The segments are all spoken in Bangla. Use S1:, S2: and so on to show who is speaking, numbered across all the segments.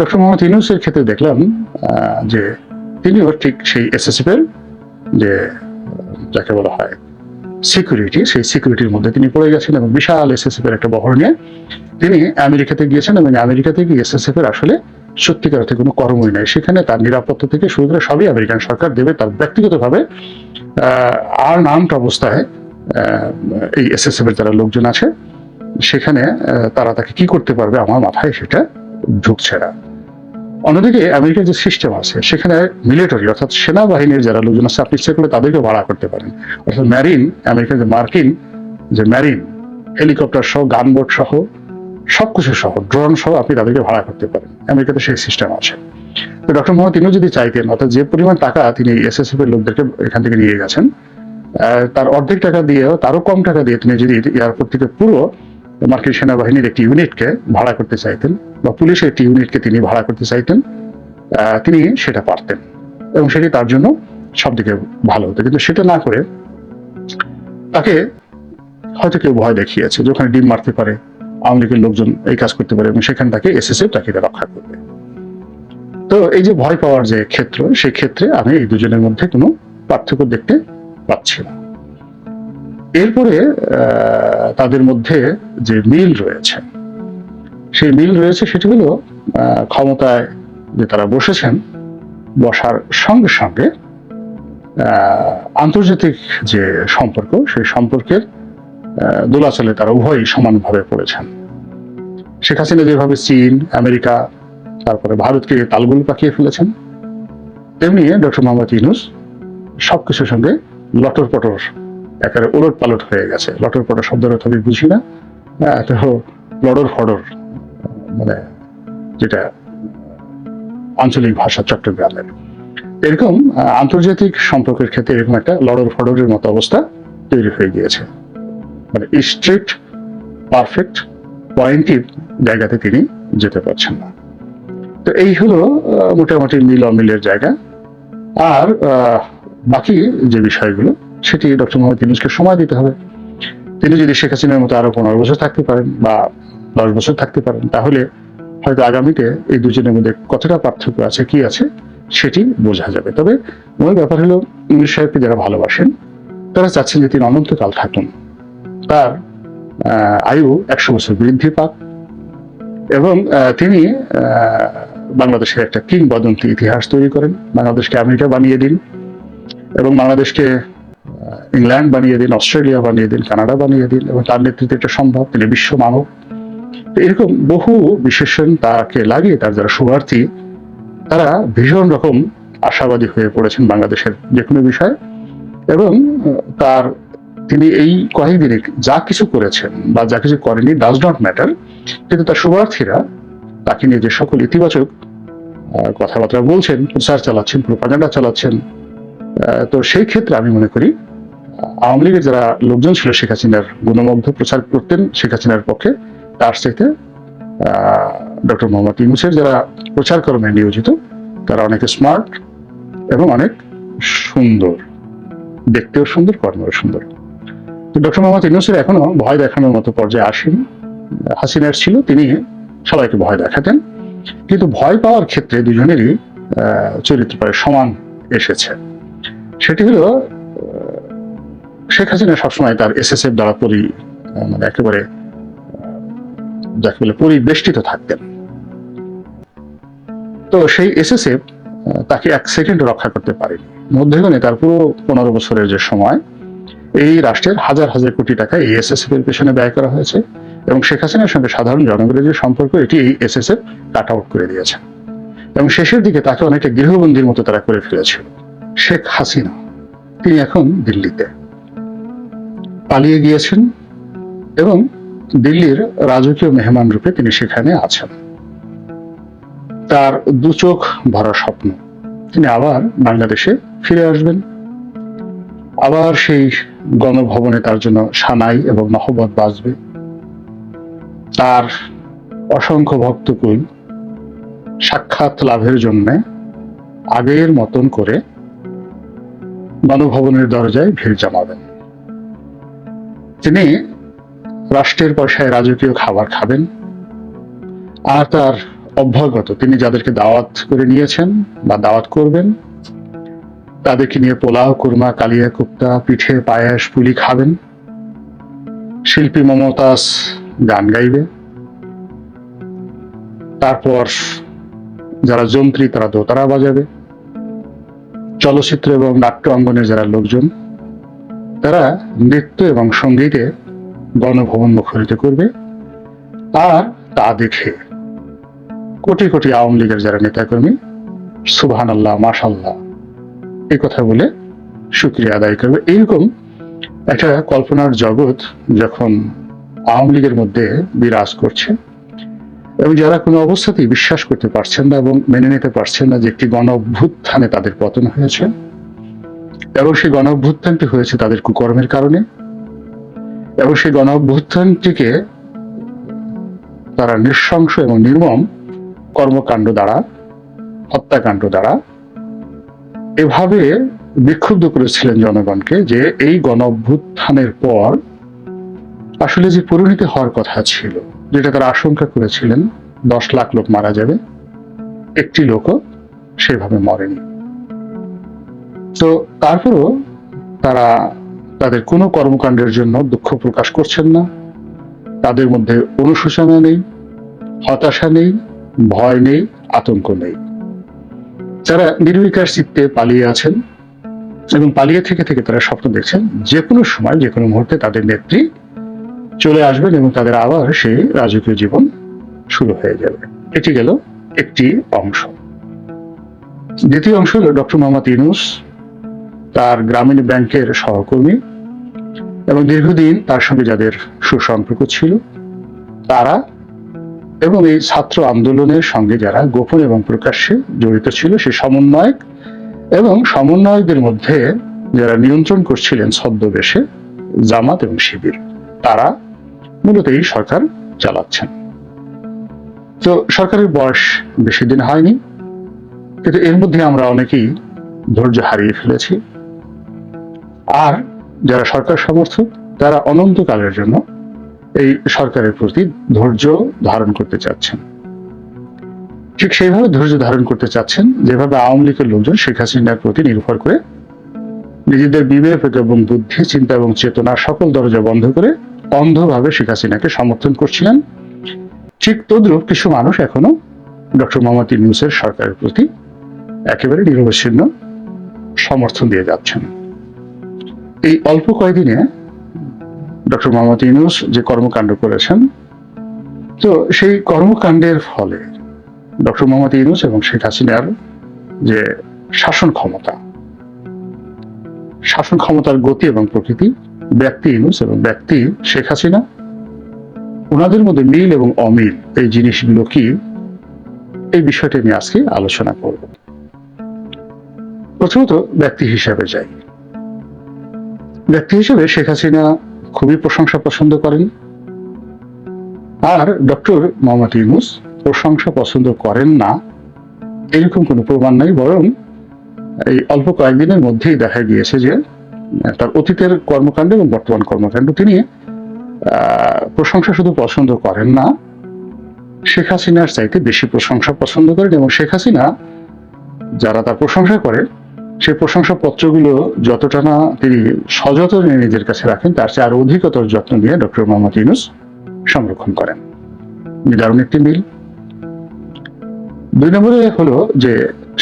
S1: ডক্টর মোহাম্মদ ইউনুসের ক্ষেত্রে দেখলাম যে তিনিও ঠিক সেই এসএসএফ এর যে, যাকে বলা হয় সিকিউরিটি সেই সিকিউরিটির মধ্যে তিনি পড়ে গেছেন এবং বিশাল এসএসএফ এর একটা বহর নিয়ে তিনি আমেরিকাতে গিয়েছেন এবং আমেরিকাতে গিয়ে এসএসএফ এর আসলে সত্যিকার অর্থে কোনো কর্মই নাই। সেখানে তার নিরাপত্তা থেকে শুরু করে সবই আমেরিকান সরকার দেবে, তার ব্যক্তিগতভাবে আর নামটা অবস্থায় এই এসএসএফ এর যারা লোকজন আছে, সেখানে তারা তাকে কি করতে পারবে আমার মাথায় সেটা ঢুকছে না। অন্যদিকে আমেরিকার যে সিস্টেম আছে, সেখানে মিলিটারি অর্থাৎ সেনাবাহিনীর যারা লোকজন আছে, আপনি ইচ্ছে করলে তাদেরকে ভাড়া করতে পারেন। অর্থাৎ ম্যারিন আমেরিকার যে মার্কিন যে ম্যারিন হেলিকপ্টার সহ গানবোট সহ, সবকিছু সহ ড্রোন সহ আপনি তাদেরকে ভাড়া করতে পারেন। আমেরিকাতে সেই সিস্টেম আছে। তো ডক্টর মোহাম্মদ, তিনিও যদি চাইতেন, অর্থাৎ যে পরিমাণ টাকা তিনি এসএসএফ এর লোকদেরকে এখান থেকে নিয়ে গেছেন তার অর্ধেক টাকা দিয়েও, তারও কম টাকা দিয়ে তিনি যদি এয়ারপোর্ট থেকে পুরো মার্কিন সেনাবাহিনীর একটি ইউনিটকে ভাড়া করতে চাইতেন বা পুলিশের একটি ইউনিটকে তিনি ভাড়া করতে চাইতেন তিনি সেটা পারতেন এবং সেটি তার জন্য সব দিকে ভালো হতো। কিন্তু সেটা না করে তাকে হয়তো কেউ ভয় দেখিয়েছে যে ওখানে ডিম মারতে পারে, আওয়ামী লীগের লোকজন এই কাজ করতে পারে এবং সেখানে তাকে এসএসএফ তাকে রক্ষা করবে। তো এই যে ভয় পাওয়ার যে ক্ষেত্র, সেই ক্ষেত্রে আমি এই দুজনের মধ্যে কোনো পার্থক্য দেখতে পাচ্ছি না। এরপরে তাদের মধ্যে যে মিল রয়েছে, সেই মিল রয়েছে সেটি হলো ক্ষমতায় যে তারা বসেছেন, বসার সঙ্গে সঙ্গে আন্তর্জাতিক যে সম্পর্ক, সেই সম্পর্কের দোলাচলে তারা উভয়ই সমানভাবে পড়েছেন। শেখ হাসিনা যেভাবে চীন, আমেরিকা, তারপরে ভারতকে তালগুল পাকিয়ে ফেলেছেন, তেমনি ডক্টর মোহাম্মদ ইউনুস সবকিছুর সঙ্গে লটর পটর একেবারে ওলট পালট হয়ে গেছে। লটর পটর অর্থ আমি বুঝি না। আহ, লড়র ফডর মানে যেটা আঞ্চলিক ভাষা চট্টগ্রামের। এরকম আন্তর্জাতিক সম্পর্কের ক্ষেত্রে এরকম একটা লড়র ফডরের মতো অবস্থা তৈরি হয়ে গিয়েছে। মানে স্ট্রিক্ট পারফেক্ট পয়েন্টিভ জায়গাতে তিনি যেতে পারছেন না। তো এই হলো মোটামুটি মিল অমিলের জায়গা। আর বাকি যে বিষয়গুলো সেটি ডক্টর মোহাম্মদ ইউনুসকে সময় দিতে হবে। তিনি যদি শেখ হাসিনার মতো আরও পনেরো বছর থাকতে পারেন বা দশ বছর থাকতে পারেন, তাহলে হয়তো আগামীতে এই দুজনের মধ্যে কতটা পার্থক্য আছে, কি আছে, সেটি বোঝা যাবে। তবে মূল ব্যাপার হলো, ইউনুস সাহেবকে যারা ভালোবাসেন, তারা চাচ্ছেন যে তিনি অনন্তকাল থাকুন। তার আয়ু একশো বছর বৃদ্ধি পাক এবং তিনি বাংলাদেশের একটা কিংবদন্তি ইতিহাস তৈরি করেন। বাংলাদেশকে আমেরিকা বানিয়ে দিন এবং বাংলাদেশকে ইংল্যান্ড বানিয়ে দিন অস্ট্রেলিয়া বানিয়ে দিন কানাডা বানিয়ে দিন এবং তার নেতৃত্বে এটা সম্ভব, তিনি বিশ্ব মানব। এরকম বহু বিশেষণ তাকে লাগিয়ে তার যারা শুভার্থী, তারা ভীষণ রকম আশাবাদী হয়ে পড়েছেন বাংলাদেশের যে কোনো বিষয়, এবং তার, তিনি এই কয়েকদিনে যা কিছু করেছেন বা যা কিছু করেনি ডাজ নট ম্যাটার কিন্তু তার শুভার্থীরা তাকে নিয়ে যে সকল ইতিবাচক কথাবার্তা বলছেন, প্রচার চালাচ্ছেন প্রোপাগান্ডা চালাচ্ছেন তো সেই ক্ষেত্রে আমি মনে করি, আওয়ামী লীগের যারা লোকজন ছিল শেখ হাসিনার গুণমগ্ধ প্রচার করতেন শেখ হাসিনার পক্ষে, তার চাইতে ডক্টর মোহাম্মদ ইউনুসের যারা প্রচার কর্মে নিয়োজিত, তারা অনেক স্মার্ট এবং অনেক সুন্দর দেখতেও সুন্দর, কর্মেও সুন্দর। তো ডক্টর মোহাম্মদ ইউনুসের এখনও ভয় দেখানোর মতো পর্যায়ে আসেনি। হাসিনার ছিল, তিনি সবাইকে ভয় দেখাতেন। কিন্তু ভয় পাওয়ার ক্ষেত্রে দুজনেরই চরিত্র প্রায় সমান এসেছে। সেটি হলো শেখ হাসিনা সবসময় তার এসএসএফ দ্বারা পরি মানে একেবারে যাকে বলে পরিবেষ্টিত থাকতেন। তো সেই এসএসএফ তাকে এক সেকেন্ড রক্ষা করতে পারেনি। মধ্যখানে তার পুরো পনেরো বছরের যে সময়, এই রাষ্ট্রের হাজার হাজার কোটি টাকা এই এসএসএফ এর পেছনে ব্যয় করা হয়েছে এবং শেখ হাসিনার সঙ্গে সাধারণ জনগণের যে সম্পর্ক, এটি এই S S SSF cut out করে দিয়েছে। এবং শেষের দিকে তাকে অনেকটা গৃহবন্দীর মতো তারা করে ফেলেছিল। শেখ হাসিনা। তিনি এখন দিল্লিতে। পালিয়ে গিয়েছেন এবং দিল্লির রাজকীয় মেহমান রূপে তিনি সেখানে আছেন। তার দু চোখ ভরা স্বপ্ন। তিনি আবার বাংলাদেশে ফিরে আসবেন। আবার সেই গণভবনে তার জন্য সানাই এবং নহবত বাজবে। তার অসংখ্য ভক্তকুল সাক্ষাৎ লাভের জন্য আগের মতন করে গণভবনের দরজায় ভিড় জমাবেন। তিনি রাষ্ট্রের পয়সায় রাজকীয় খাবার খাবেন। আর তার অভ্যাগত তিনি যাদেরকে দাওয়াত করে নিয়েছেন বা দাওয়াত করবেন, তাদেরকে নিয়ে পোলাও, কুরমা, কালিয়া কুপ্তা, পিঠে, পায়াস, পুলি খাবেন। শিল্পী মমতাজ গান গাইবে। তারপর যারা যন্ত্রী, তারা দোতারা বাজাবে। চলচ্চিত্র এবং নাট্য অঙ্গনের যারা লোকজন, তারা নৃত্য এবং সঙ্গীতে গণভবন মুখরিত করবে। আর তা দেখে কোটি কোটি আওয়ামী লীগের যারা নেতাকর্মী সুবহান আল্লাহ মাসাল্লাহ এই কথা বলে শুক্রিয়া আদায় করবে। এইরকম একটা কল্পনার জগৎ যখন আওয়ামী লীগের মধ্যে বিরাজ করছে। এবং যারা কোনো অবস্থাতেই বিশ্বাস করতে পারছেন না এবং মেনে নিতে পারছেন না যে একটি গণ অভ্যুত্থানে তাদের পতন হয়েছে, এবং সেই গণ অভ্যুত্থানটি হয়েছে তাদের কুকর্মের কারণে, এবং সেই গণ অভ্যুত্থানটিকে তারা নৃশংস এবং নির্মম কর্মকাণ্ড দ্বারা, হত্যাকাণ্ড দ্বারা এভাবে বিক্ষুব্ধ করেছিলেন জনগণকে যে এই গণ অভ্যুত্থানের পর আসলে যে পরিণতি হওয়ার কথা ছিল। যেটা তারা আশঙ্কা করেছিলেন, দশ লাখ লোক মারা যাবে, একটি লোকও সেভাবে মরেনি। তো তারপরও তারা তাদের কোনো কর্মকাণ্ডের জন্য দুঃখ প্রকাশ করছেন না। তাদের মধ্যে অনুশোচনা নেই, হতাশা নেই, ভয় নেই, আতঙ্ক নেই। তারা নির্বিকার চিত্তে পালিয়ে আছেন এবং পালিয়ে থেকে থেকে তারা স্বপ্ন দেখছেন, যে কোনো সময়, যে কোনো মুহূর্তে তাদের নেত্রী চলে আসবেন এবং তাদের আবার সেই রাজকীয় জীবন শুরু হয়ে যাবে। এটি গেল একটি অংশ। দ্বিতীয় অংশ হল ডক্টর মোহাম্মদ ইনুস তার গ্রামীণ ব্যাংকের সহকর্মী এবং দীর্ঘদিন তার সঙ্গে যাদের সুসম্পর্ক ছিল, তারা এবং এই ছাত্র আন্দোলনের সঙ্গে যারা গোপন এবং প্রকাশ্যে জড়িত ছিল, সে সমন্বয়ক এবং সমন্বয়কদের মধ্যে যারা নিয়ন্ত্রণ করছিলেন ছদ্মবেশে জামাত এবং শিবির। তারা মূলত এই সরকার চালাচ্ছেন। তো সরকারের বয়স বেশি দিন হয়নি, কিন্তু এর মধ্যে আমরা অনেকেই ধৈর্য হারিয়ে ফেলেছি। আর যারা সরকার সমর্থক, তারা অনন্তকালের জন্য এই সরকারের প্রতি ধৈর্য ধারণ করতে চাচ্ছেন। ঠিক সেইভাবে ধৈর্য ধারণ করতে চাচ্ছেন, যেভাবে আওয়ামী লীগের লোকজন শেখ হাসিনার প্রতি নির্ভর করে নিজেদের বিবেক এবং বুদ্ধি, চিন্তা এবং চেতনার সকল দরজা বন্ধ করে অন্ধভাবে শেখ হাসিনাকে সমর্থন করছিলেন। ঠিক তদ্রুপ কিছু মানুষ এখনও ডক্টর মোহাম্মদ ইউনুসের সরকারের প্রতি একেবারে নিরবচ্ছিন্ন সমর্থন দিয়ে যাচ্ছেন। এই অল্প কয়েকদিনে ডক্টর মোহাম্মদ ইউনুস যে কর্মকাণ্ড করেছেন, তো সেই কর্মকাণ্ডের ফলে ডক্টর মোহাম্মদ ইউনুস এবং শেখ হাসিনার যে শাসন ক্ষমতা, শাসন ক্ষমতার গতি এবং প্রকৃতি ব্যক্তি এবং ব্যক্তি শেখ হাসিনা, ওনাদের মধ্যে মিল এবং অমিল, এই জিনিসগুলো কি? এই বিষয়টি নিয়ে আজকে আলোচনা করব। প্রথমত ব্যক্তি হিসাবে যাই। ব্যক্তি হিসেবে শেখ হাসিনা খুবই প্রশংসা পছন্দ করেন। আর ডক্টর মোহাম্মদ ইউনুস প্রশংসা পছন্দ করেন না, এরকম কোনো প্রমাণ নাই, বরং এই অল্প কয়েকদিনের মধ্যেই দেখা গিয়েছে যে তার অতীতের কর্মকাণ্ড এবং বর্তমান কর্মকাণ্ড। তিনি প্রশংসা শুধু পছন্দ করেন না, শেখ হাসিনার চাইতে বেশি প্রশংসা পছন্দ করেন এবং শেখ হাসিনা যারা তার প্রশংসা করে, সেই প্রশংসা পত্রগুলো যতটা না তিনি সযত্নে নিজের কাছে রাখেন, তার চেয়ে আরও অধিকতর যত্ন নিয়ে ডক্টর মোহাম্মদ ইউনুস সংরক্ষণ করেন। দারুণ একটি মিল। দুই নম্বরে হলো যে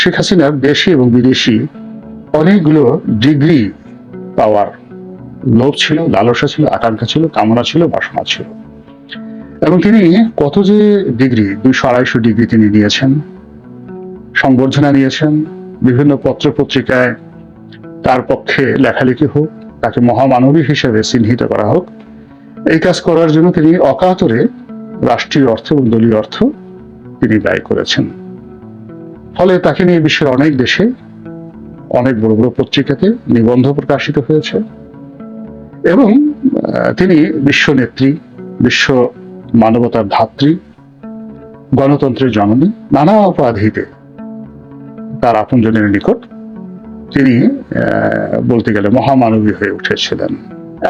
S1: শেখ হাসিনার দেশি এবং বিদেশি অনেকগুলো ডিগ্রি পাওয়ার। লোভ ছিল, লালসা ছিল, আকাঙ্ক্ষা ছিল, কামনা ছিল, বাসনা ছিল। এবং তিনি কত যে ডিগ্রি, দুইশো আড়াইশো ডিগ্রি তিনি নিয়েছেন, সংবর্ধনা নিয়েছেন, বিভিন্ন পত্র পত্রিকায় তার পক্ষে লেখালেখি হোক, তাকে মহামানবী হিসেবে চিহ্নিত করা হোক, এই কাজ করার জন্য তিনি অকাতরে রাষ্ট্রীয় অর্থ এবং দলীয় অর্থ তিনি ব্যয় করেছেন। ফলে তাকে নিয়ে বিশ্বের অনেক দেশে অনেক বড় বড় পত্রিকাতে নিবন্ধ প্রকাশিত হয়েছে। এবং তিনি বিশ্ব নেত্রী, বিশ্ব মানবতার ধাত্রী, গণতন্ত্রের জননী, নানা উপাধিতে তার আপনজনের নিকট তিনি বলতে গেলে মহামানবী হয়ে উঠেছিলেন।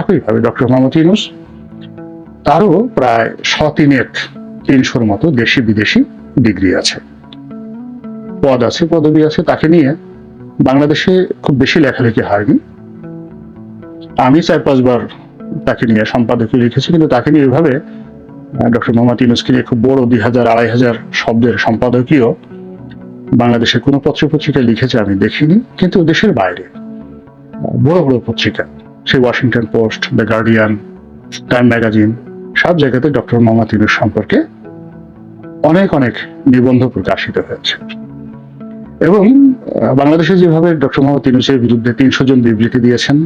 S1: একইভাবে ডক্টর মোহাম্মদ ইউনুস, তারও প্রায় শতিনেক তিনশোর মতো দেশি বিদেশি ডিগ্রি আছে। পদ আছে, পদবি আছে, তাকে নিয়ে বাংলাদেশে খুব বেশি লেখালেখি হয়নি। আমি চার পাঁচবার তাকে নিয়ে সম্পাদকীয় লিখেছি, কিন্তু তাকে নিয়ে এভাবে ডক্টর মোহাম্মদ ইউনুসকে নিয়ে খুব বড় দুই হাজার, আড়াই হাজার শব্দের সম্পাদকীয় বাংলাদেশের কোনো পত্রপত্রিকায় লিখেছে আমি দেখিনি, কিন্তু দেশের বাইরে বড় বড় পত্রিকা, সেই Washington Post, the Guardian, Time magazine, সব জায়গাতে ডক্টর মোহাম্মদ ইউনুস সম্পর্কে অনেক অনেক নিবন্ধ প্রকাশিত হয়েছে। এবং বাংলাদেশে যেভাবে ডক্টর মোহাম্মদ ইউনুসের বিরুদ্ধে তিনশো জন বিবৃতি দিয়েছেন,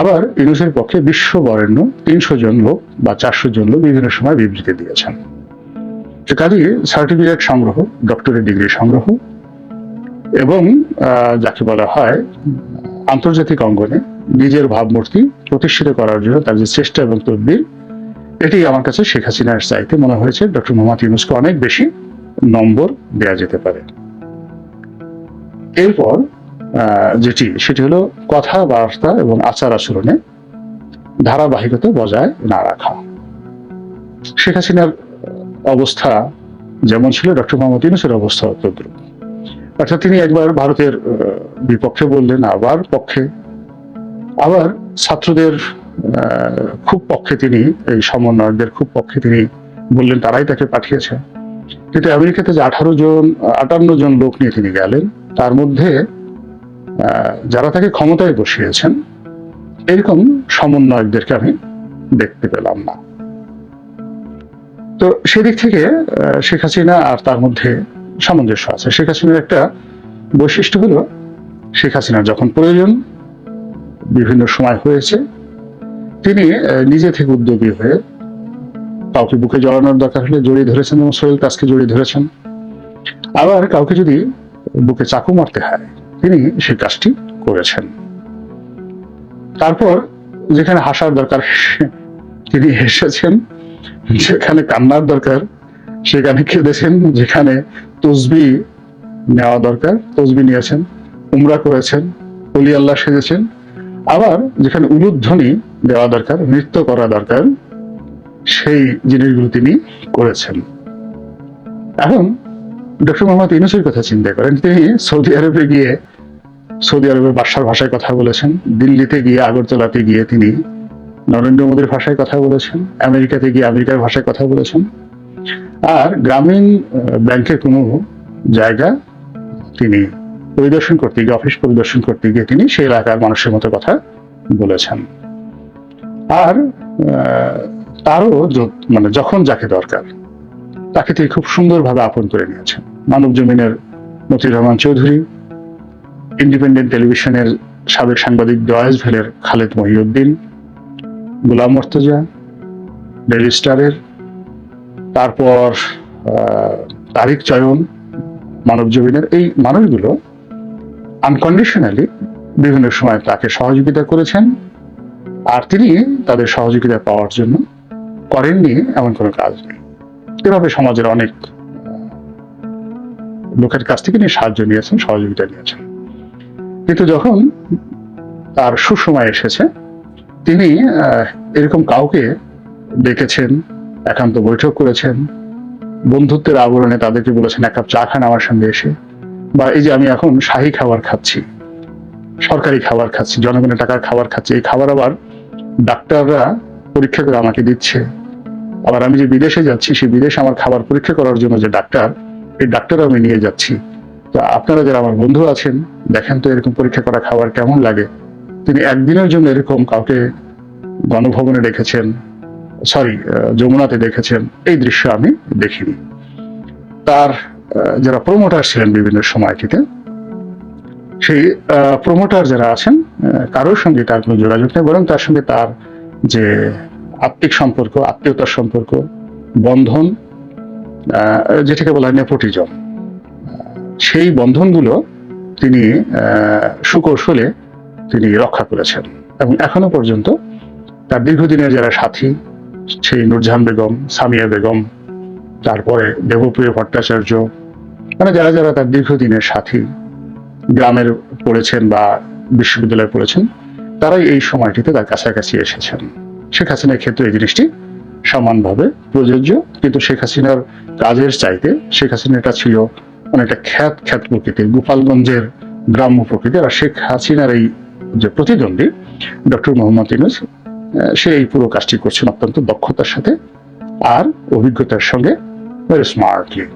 S1: আবার ইউনুসের পক্ষে বিশ্ব বরেণ্য তিনশো জন লোক বা চারশো জন লোক বিভিন্ন সময় বিবৃতি দিয়েছেন। কাজে সার্টিফিকেট সংগ্রহ, ডক্টরেট ডিগ্রি সংগ্রহ এবং যাকে বলা হয়, আন্তর্জাতিক অঙ্গনে নিজের ভাবমূর্তি প্রতিষ্ঠিত করার জন্য তার যে চেষ্টা এবং তদবির, এটি আমার কাছে শেখ হাসিনার চাইতে মনে হয়েছে। ডক্টর মোহাম্মদ ইউনুসকে অনেক বেশি নম্বর দেওয়া যেতে পারে। এরপর যেটি, সেটি হলো কথাবার্তা এবং আচার আচরণে ধারাবাহিকতা বজায় না রাখা। শেখ হাসিনার অবস্থা যেমন ছিল, ডক্টর মোহাম্মদ ইউনুসের অবস্থা তদ্রুপ অর্থাৎ তিনি একবার ভারতের বিপক্ষে বললেন, আবার পক্ষে। আবার ছাত্রদের খুব পক্ষে তিনি, এই সমন্বয়কদের খুব পক্ষে তিনি বললেন, তারাই তাকে পাঠিয়েছে। কিন্তু আমেরিকাতে যে আঠারো জন, আটান্ন জন লোক নিয়ে তিনি গেলেন তার মধ্যে যারা তাকে ক্ষমতায় বসিয়েছেন, এরকম সমন্বয়কদেরকে আমি দেখতে পেলাম না। তো সেদিক থেকে শেখ হাসিনা আর তার মধ্যে সামঞ্জস্য আছে। শেখ হাসিনার একটা বৈশিষ্ট্য হলো, শেখ হাসিনার যখন প্রয়োজন, বিভিন্ন সময় হয়েছে, তিনি নিজে থেকে উদ্যোগী হয়ে কাউকে বুকে জড়ানোর দরকার হলে জড়িয়ে ধরেছেন এবং সোহেল তাজকে জড়িয়ে ধরেছেন। আবার কাউকে যদি বুকে চাকু মারতে হয়। তিনি সেই কাজটি করেছেন। তারপর যেখানে হাসার দরকার, তিনি হেসেছেন যেখানে কান্নার দরকার, সেখানে কেঁদেছেন যেখানে তসবি নেওয়া দরকার, তসবি নিয়েছেন, উমরা করেছেন, অলি আল্লাহ সেজেছেন। আবার যেখানে উলুধ্বনি দেওয়া দরকার, নৃত্য করা দরকার, সেই জিনিসগুলো তিনি করেছেন। এখন ডক্টর মোহাম্মদ ইউনুসের কথা চিন্তা করেন। তিনি সৌদি আরবে গিয়ে, সৌদি আরবের বাদশার ভাষায় কথা বলেছেন। দিল্লিতে গিয়ে, আগরতলাতে গিয়ে তিনি নরেন্দ্র মোদীর ভাষায় কথা বলেছেন। আমেরিকাতে গিয়ে আমেরিকার ভাষায় কথা বলেছেন। আর গ্রামীণ ব্যাংকের কোনো জায়গা তিনি পরিদর্শন করতে গিয়ে, অফিস পরিদর্শন করতে গিয়ে তিনি সেই এলাকার মানুষের মতো কথা বলেছেন। আর তারও মানে যখন যাকে দরকার, তাকে তিনি খুব সুন্দরভাবে আপন করে নিয়েছেন। মানব জমিনের মতিউর রহমান চৌধুরী, ইন্ডিপেন্ডেন্ট টেলিভিশনের সাবেক সাংবাদিক ডয়েস ভেলের খালেদ মহিউদ্দিন, গোলাম মর্তজা ডেলি স্টারের, তারপর তারিক চয়ন, মানব জমিনের এই মানুষগুলো আনকন্ডিশনালি বিভিন্ন সময় তাকে সহযোগিতা করেছেন আর তিনি তাদের সহযোগিতা পাওয়ার জন্য করেননি এমন কোনো কাজ নেই। এভাবে সমাজের অনেক লোকের কাছ থেকে তিনি সাহায্য নিয়েছেন, সহযোগিতা নিয়েছেন। কিন্তু যখন তার সুসময় এসেছে, তিনি এরকম কাউকে ডেকেছেন, একান্ত বৈঠক করেছেন, বন্ধুত্বের আবরণে তাদেরকে বলেছেন, এক কাপ চা খান আমার সঙ্গে এসে। বা এই যে আমি এখন শাহী খাবার খাচ্ছি, সরকারি খাবার খাচ্ছি, জনগণের টাকার খাবার খাচ্ছি, এই খাবার আবার ডাক্তাররা পরীক্ষা করে আমাকে দিচ্ছে। আবার আমি যে বিদেশে যাচ্ছি সেই বিদেশে আমার খাবার পরীক্ষা করার জন্য যে ডাক্তার এই ডাক্তারও আমি নিয়ে যাচ্ছি। তো আপনারা যারা আমার বন্ধু আছেন, দেখেন তো এরকম পরীক্ষা করা খাবার কেমন লাগে। তিনি একদিনের জন্য এরকম কাউকে গণভবনে রেখেছেন সরি যমুনাতে দেখেছেন, এই দৃশ্য আমি দেখিনি। তার যারা প্রমোটার ছিলেন বিভিন্ন সময়টিতে, সেই প্রমোটার যারা আছেন কারোর সঙ্গে তার কোনো যোগাযোগ নেই, বরং তার সঙ্গে তার যে আত্মিক সম্পর্ক, আত্মীয়তার সম্পর্ক, বন্ধন যেটাকে বলা হয় নেপোটিজম। সেই বন্ধনগুলো তিনি সুকৌশলে তিনি রক্ষা করেছেন। এবং এখনও পর্যন্ত তার দীর্ঘদিনের যারা সাথী, সেই নুরজাহান বেগম, সামিয়া বেগম, তারপরে দেবপ্রিয় ভট্টাচার্য মানে যারা যারা তার দীর্ঘদিনের সাথী গ্রামের পড়েছেন বা বিশ্ববিদ্যালয়ে পড়েছেন, তারাই এই সময়টিতে তার কাছাকাছি এসেছেন। শেখ হাসিনার ক্ষেত্রে এই জিনিসটি সমানভাবে প্রযোজ্য। কিন্তু শেখ হাসিনার কাজের চাইতে শেখ হাসিনাটা ছিল অনেকটা খ্যাত খ্যাত প্রকৃতির, গোপালগঞ্জের গ্রাম্য প্রকৃতির। আর শেখ হাসিনার এই যে প্রতিদ্বন্দ্বী, ডক্টর মোহাম্মদ ইনুস সে এই পুরো কাজটি করছেন অত্যন্ত দক্ষতার সাথে আর অভিজ্ঞতার সঙ্গে স্মার্টলি